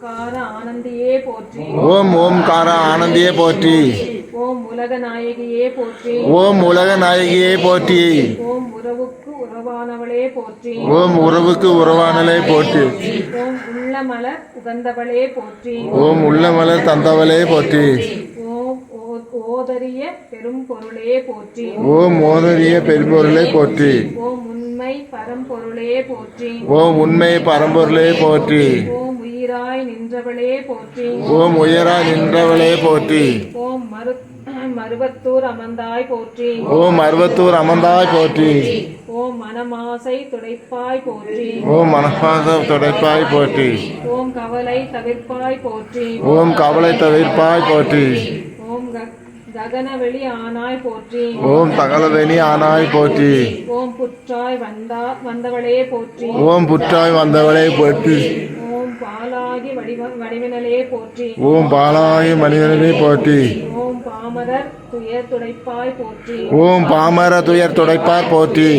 கார ஆனந்தியே போற்றி ஓம் ஓம்கார ஆனந்தியே போற்றி ஓம் உலக நாயகியே போற்றி ஓம் உலக நாயகியே போற்றி ஓம் உறவுக்கு உறவானவளே போற்றி ஓம் உறவுக்கு உறவானலே போற்றி ஓம் உள்ளமலர் உகந்தவளே போற்றி ஓம் உள்ளமலர் தந்தவளே போற்றி ஓம் ஓதரிய பெரும் பொருளே போற்றி ஓம் மோதரிய பெரும்பொருளே போற்றி ஓம் உண்மை பரம்பொருளே போற்றி ஓம் உண்மை பரம்பொருளே போற்றி ஓம் உயிராய் நின்றவளே போற்றி ஓம் உயரா நின்றவளே போற்றி ஓம் மரு மருவத்தூர் அமர்ந்தாய் போற்றி ஓம் அருவத்தூர் அமர்ந்தாய் போற்றி ஓம் மனமாசை துடைப்பாய் போற்றி ஓம் மனபாச துடைப்பாய் போற்றி ஓம் கவலை தவிர்ப்பாய் போற்றி ஓம் கவலை தவிர்ப்பாய் போற்றி ஓம் ககனவெளி ஆனாய் போற்றி ஓம் தகலவேணி ஆனாய் போற்றி ஓம் புற்றாய் வந்தா வந்தவளே போற்றி ஓம் புற்றாய் வந்தவளே போற்றி பாலாகி வடிவ வடிவினலே போற்றி ஓம் பாலாய மனிதனே போற்றி ஓம் பாமரர் துயர் துடைப்பாய் போற்றி ஓம் பாமர துயர் துடைப்பார் போற்றி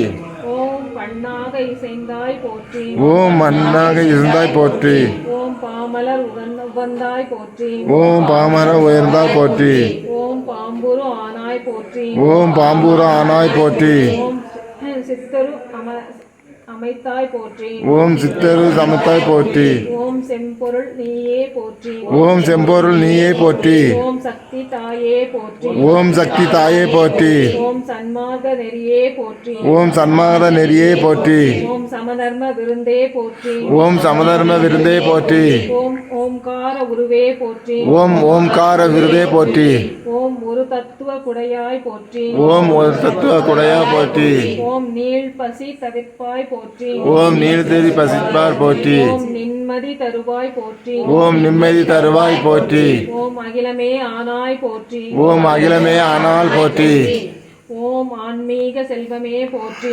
ஓம் பண்ணாக இசைந்தாய் போற்றி ஓம் மண்ணாக இருந்தாய் போற்றி ஓம் பாமலர் உகந்த உகந்தாய் போற்றி ஓம் பாமர உயர்ந்தாய் போற்றி ஓம் பாம்புரு ஆனாய் போற்றி ஓம் பாம்பூர ஆனாய் போற்றி ஓம் சித்தரு அமைத்தாய் போற்றி ஓம் சித்தரு சமத்தாய் போற்றி ஓம் செம்பொருள் நீயே போற்றி ஓம் செம்பொருள் நீயே போற்றி ஓம் சக்தி தாயே போற்றி ஓம் சக்தி தாயே போற்றி ஓம் சன்மார்க்க நெறியே போற்றி ஓம் சன்மாத நெறியே போற்றி ஓம் சமதர்ம விருந்தே போற்றி ஓம் சமதர்ம விருந்தே போற்றி ஓம் ஓம்கார உருவே போற்றி ஓம் ஓம்கார விருதே போற்றி ஓம் ஒரு தத்துவ குடையாய் போற்றி ஓம் ஒரு தத்துவ குடையா போற்றி ஓம் நீள் பசி தவிர்ப்பாய் போற்றி ஓம் நீர்தெறி பசிப்பார் போற்றி ஓம் நிம்மதி தருவாய் போற்றி ஓம் நிம்மதி தருவாய் போற்றி ஓம் அகிலமே ஆனாய் போற்றி ஓம் அகிலமே ஆனால் போற்றி ஓம் ஆன்மீக செல்வமே போற்றி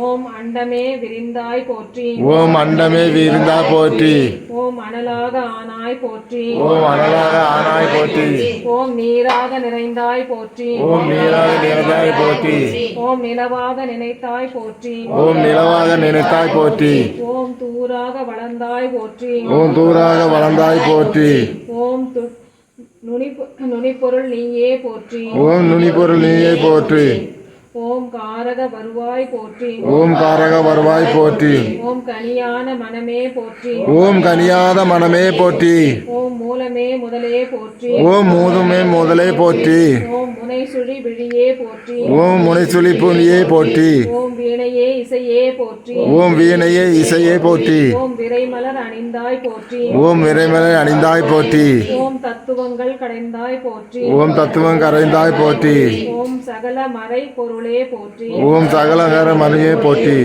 ஓம் அண்டமே விரிந்தாய் போற்றி ஓம் அண்டமே விருந்தா போற்றி ஓம் அனலாக ஆனாய் போற்றி ஓம் அனலாக ஆனாய் போற்றி. ஓம் நீராக நிறைந்தாய் போற்றி. ஓம் நீராக நிறந்தாய் போற்றி. ஓம் நிலவாக நினைத்தாய் போற்றி. ஓம் நிலவாக நினைத்தாய் போற்றி. ஓம் தூராக வளர்ந்தாய் போற்றி. ஓம் தூராக வளர்ந்தாய் போற்றி. ஓம் நுனிப்பொருள் நீயே போற்றி. ஓம் நுனிப்பொருள் நீயே போற்றி. ஓம் காரக வருவாய் போற்றி. ஓம் காரக வருவாய் போற்றி. ஓம் கனியான மனமே போற்றி. ஓம் கனியாத மனமே போற்றி. ஓம் மூலமே முதலே போற்றி. ஓம் மூதுமே முதலே போற்றி. ஓம் முனைசுழி விழியே போற்றி. ஓம் முனைச்சுழி புலியே போற்றி. ஓம் வீணையே இசையே போற்றி. ஓம் வீணையே இசையே போற்றி. ஓம் விரைமலர் அணிந்தாய் போற்றி. ஓம் விரைமலை அணிந்தாய் போற்றி. ஓம் தத்துவங்கள் கடைந்தாய் போற்றி. ஓம் தத்துவம் கரைந்தாய் போற்றி. ஓம் சகல மறை பொருளே போற்றி. ஓம் சகலகர மணியே போற்றி.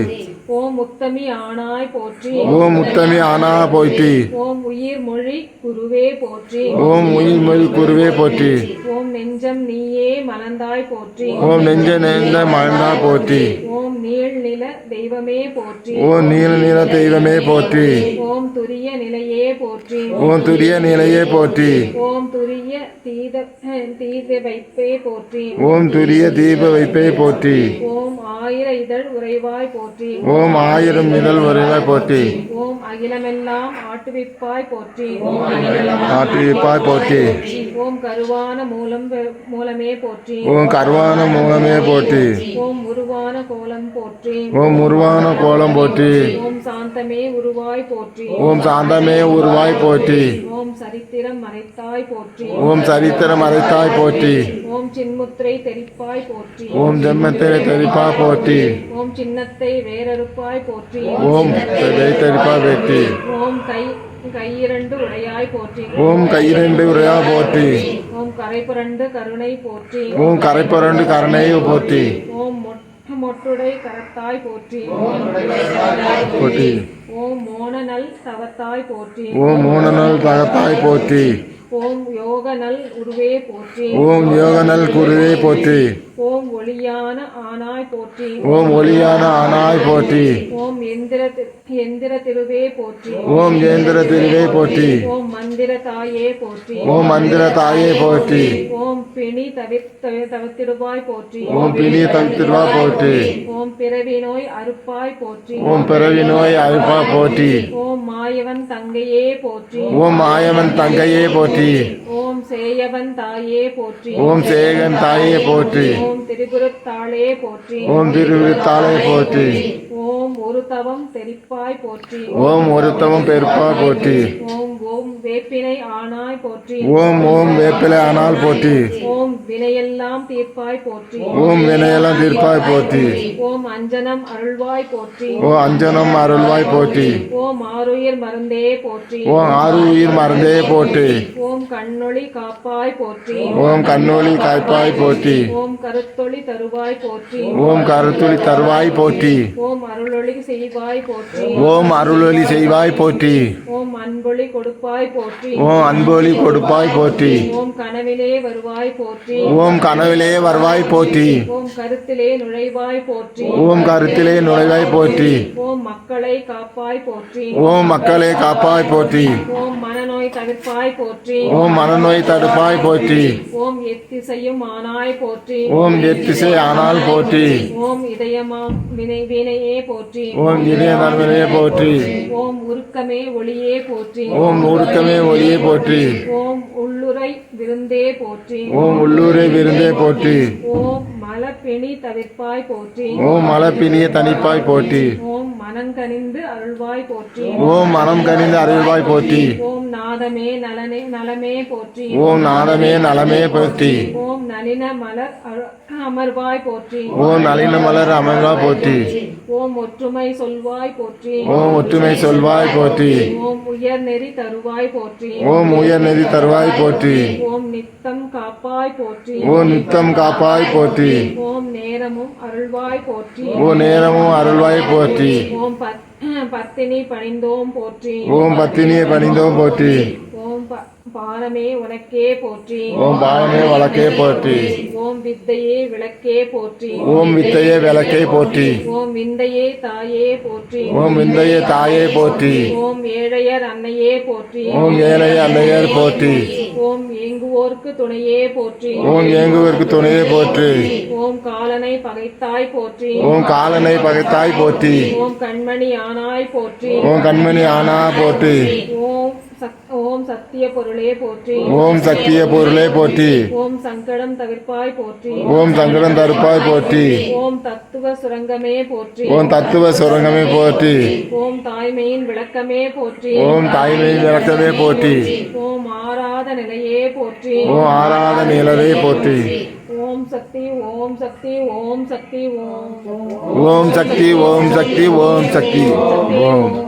ஓம் முத்தமி ஆனாய் போற்றி ஓம் முத்தமி ஆனா போற்றி ஓம் உயிர் மொழி குருவே போற்றி ஓம் உயிர் மொழி குருவே போற்றி ஓம் நெஞ்சம் நீயே மலர்ந்தாய் போற்றி ஓம் நெஞ்ச நெஞ்ச மழந்தா போற்றி ஓம் நீள் நில தெய்வமே போற்றி ஓம் நீல நீல தெய்வமே போற்றி ஓம் துரிய நிலையே போற்றி ஓம் துரிய நிலையே போற்றி ஓம் துரிய தீத தீத வைப்பே போற்றி ஓம் துரிய தீப வைப்பே போற்றி இதழ் உறைவாய் போற்றி. ஓம் ஆயிரம் இதழ் வருவாய் போற்றி. ஓம் அகிலமெல்லாம் ஆட்டுவிப்பாய் போற்றி. ஆற்றிப்பாய் போற்றி. ஓம் கருவான மூலம் மூலமே போற்றி. ஓம் கருவான மூலமே போற்றி. ஓம் உருவான கோலம் போற்றி. ஓம் உருவான கோலம் போற்றி. ஓம் சாந்தமே உருவாய் போற்றி ஓம் சாந்தமே உருவாய் போற்றி ஓம் சரித்திரம் மறைத்தாய் போற்றி ஓம் சரித்திரம் அரைத்தாய் போற்றி ஓம் சின்முத்திரை தெரிப்பாய் போற்றி ஓம் ஜென்மத்திரை தெரிப்பா போற்றி ஓம் சின்னத்தை வேறறுப்பாய் போற்றி ஓம் தெரிப்பா வெற்றி ஓம் கை கையிரண்டு உடையாய் போற்றி ஓம் கையிரண்டு உரையா போற்றி ஓம் கரைபுரண்டு கருணை போற்றி ஓம் கரைப்பரண்டு கருணையை போற்றி ஓம் மொட்டுடை கரத்தாய் போற்றி. போற்றி. ஓம் மோனநல் தவத்தாய் போற்றி. ஓம் மூணநாள் தகத்தாய் போற்றி. ஓம் யோக நல் உருவே போற்றி. ஓம் யோகநல் குருவே போற்றி. ஓம் ஒளியான ஆனாய் போற்றி ஓம் ஒளியான ஆனாய் போற்றி ஓம் எந்திர எந்திர திருவே போற்றி ஓம் ஏந்திர திருவே போற்றி ஓம் மந்திர தாயே போற்றி ஓம் மந்திர தாயே போற்றி ஓம் பிணி தவிர்த்த தவிர்த்திடுவாய் போற்றி ஓம் பிணிய தவித்திருவா போற்றி ஓம் பிறவி நோய் அறுப்பாய் போற்றி ஓம் பிறவி நோய் அழுப்பா போற்றி ஓம் மாயவன் தங்கையே போற்றி ஓம் மாயவன் தங்கையே போற்றி ஓம் சேயவன் தாயே போற்றி. ஓம் சேகன் தாயே போற்றி. ஓம் திரிபுரத்தாளே போற்றி. ஓம் திருவிருத்தாளே போற்றி. ஓம் ஒரு தவம் தெரிப்பாய் போற்றி ஓம் ஒருத்தவம் பெருப்பா போற்றி ஓம் ஓம் வேப்பினை ஆனாய் போற்றி ஓம் ஓம் வேப்பிலை ஆனால் போற்றி ஓம் வினையெல்லாம் தீர்ப்பாய் போற்றி ஓம் வினையெல்லாம் தீர்ப்பாய் போற்றி ஓம் அஞ்சனம் அருள்வாய் போற்றி ஓ அஞ்சனம் அருள்வாய் போற்றி ஓம் ஆருயிர் மருந்தே போற்றி ஓம் ஆறு உயிர் மறந்தே போற்றி ஓம் கண்ணொளி காப்பாய் போற்றி ஓம் கண்ணொளி காய்ப்பாய் போற்றி ஓம் கருத்தொளி தருவாய் போற்றி ஓம் கருத்துளி தருவாய் போற்றி ஓம் அருளொளி செய்வாய் போற்றி ஓம் அருளொளி செய்வாய் போற்றி ஓம் அன்பொளி கொடுப்பாய் போற்றி ஓம் அன்பொலி கொடுப்பாய் போற்றி ஓம் கனவிலே வருவாய் போற்றி ஓம் கனவிலே வருவாய் போற்றி ஓம் கருத்திலே நுழைவாய் போற்றி ஓம் கருத்திலே நுழைவாய் போற்றி ஓம் மக்களை காப்பாய் போற்றி ஓம் மக்களை காப்பாய் போற்றி ஓம் மனநோய் தவிர்ப்பாய் போற்றி ஓம் மனநோய் தடுப்பாய் போற்றி ஓம் எத்திசையும் ஆனாய் போற்றி ஓம் எத்திசை ஆனால் போற்றி ஓம் இதயமாம் வினை வினையே போற்றி. ஓம் இதய நன்மையே போற்றி. ஓம் உருக்கமே ஒளியே போற்றி. ஓம் ஊருக்கமே ஒளியே போற்றி. ஓம் உள்ளுரை விருந்தே போற்றி. ஓம் உள்ளூரே விருந்தே போற்றி. ஓம் மலப்பிணி தவிர்ப்பாய் போற்றி ஓம் மலப்பினிய தனிப்பாய் போற்றி ஓம் மனங்கனிந்து அருள்வாய் போற்றி ஓம் மனம் கனிந்து அறிவாய் போற்றி ஓம் நாதமே நலனே நலமே போற்றி ஓம் நாதமே நலமே போற்றி ஓம் நளின மலர் அமர்வாய் போற்றி ஓம் நளின மலர் அமர்வா போற்றி ஓம் ஒற்றுமை சொல்வாய் போற்றி ஓம் ஒற்றுமை சொல்வாய் போற்றி ஓம் உயர் நெறி தருவாய் போற்றி ஓம் உயர் நெறி தருவாய் போற்றி ஓம் நித்தம் காப்பாய் போற்றி ஓம் நித்தம் காப்பாய் போற்றி ஓம் நேரமும் அருள்வாய் போற்றி. ஓ நேரமும் அருள்வாய் போற்றி. ஓம் பத்- பத்தினி பணிந்தோம் போற்றி. ஓம் பத்தினியை பணிந்தோம் போற்றி. ஓம் ப- பாரமே உனக்கே போற்றி ஓம் பாலமே வழக்கே போற்றி ஓம் வித்தையே விளக்கே போற்றி ஓம் வித்தையே விளக்கே போற்றி ஓம் விந்தையே தாயே போற்றி ஓம் விந்தையே தாயே போற்றி ஓம் ஏழையர் அன்னையே போற்றி ஓம் ஏழை அன்னையர் போற்றி ஓம் ஏங்குவோர்க்கு துணையே போற்றி ஓம் ஏங்குவதற்கு துணையே போற்றி ஓம் காலனை பகைத்தாய் போற்றி ஓம் காலனை பகைத்தாய் போற்றி ஓம் கண்மணி ஆனாய் போற்றி ஓம் கண்மணி ஆனா போற்றி ஓம் ஓம் சத்திய பொருளே போற்றி ஓம் சக்திய பொருளே போற்றி ஓம் சங்கடம் தவிர்ப்பாய் போற்றி ஓம் சங்கடம் தருப்பாய் போற்றி ஓம் தத்துவ சுரங்கமே போற்றி ஓம் தத்துவ சுரங்கமே போற்றி ஓம் தாய்மையின் விளக்கமே போற்றி ஓம் தாய்மை விளக்கமே போற்றி ஓம் ஆராத நிலையே போற்றி ஓம் ஆராத நிலவே போற்றி ஓம் சக்தி ஓம் சக்தி ஓம் சக்தி ஓம் ஓம் சக்தி ஓம் சக்தி ஓம் சக்தி ஓம்